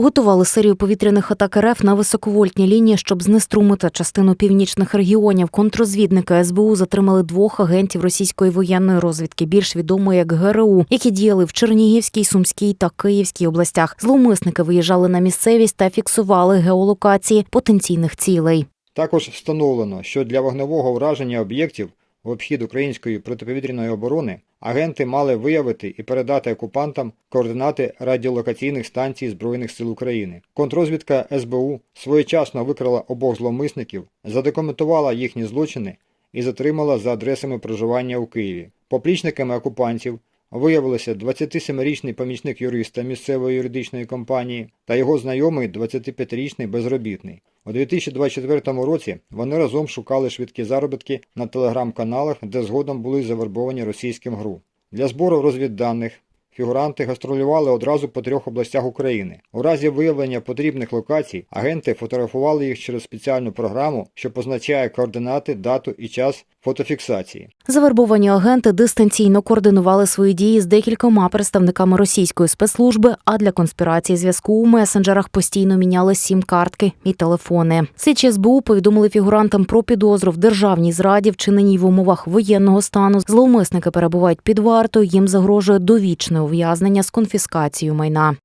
Готували серію повітряних атак РФ на високовольтні лінії, щоб знеструмити частину північних регіонів. Контрозвідники СБУ затримали двох агентів російської воєнної розвідки, більш відомої як ГРУ, які діяли в Чернігівській, Сумській та Київській областях. Зловмисники виїжджали на місцевість та фіксували геолокації потенційних цілей. Також встановлено, що для вогневого враження об'єктів в обхід української протиповітряної оборони агенти мали виявити і передати окупантам координати радіолокаційних станцій Збройних сил України. Контрозвідка СБУ своєчасно викрила обох зловмисників, задокументувала їхні злочини і затримала за адресами проживання у Києві. Поплічниками окупантів виявилися 27-річний помічник юриста місцевої юридичної компанії та його знайомий 25-річний безробітний. У 2024 році вони разом шукали швидкі заробітки на телеграм-каналах, де згодом були завербовані російським ГРУ. Для збору розвідданих фігуранти гастролювали одразу по трьох областях України. У разі виявлення потрібних локацій агенти фотографували їх через спеціальну програму, що позначає координати, дату і час фотофіксації. Завербовані агенти дистанційно координували свої дії з декількома представниками російської спецслужби, а для конспірації зв'язку у месенджерах постійно міняли сім-картки і телефони. Слідчі СБУ повідомили фігурантам про підозру в державній зраді, вчиненій в умовах воєнного стану. Зловмисники перебувають під вартою. Їм загрожує довічне ув'язнення з конфіскацією майна.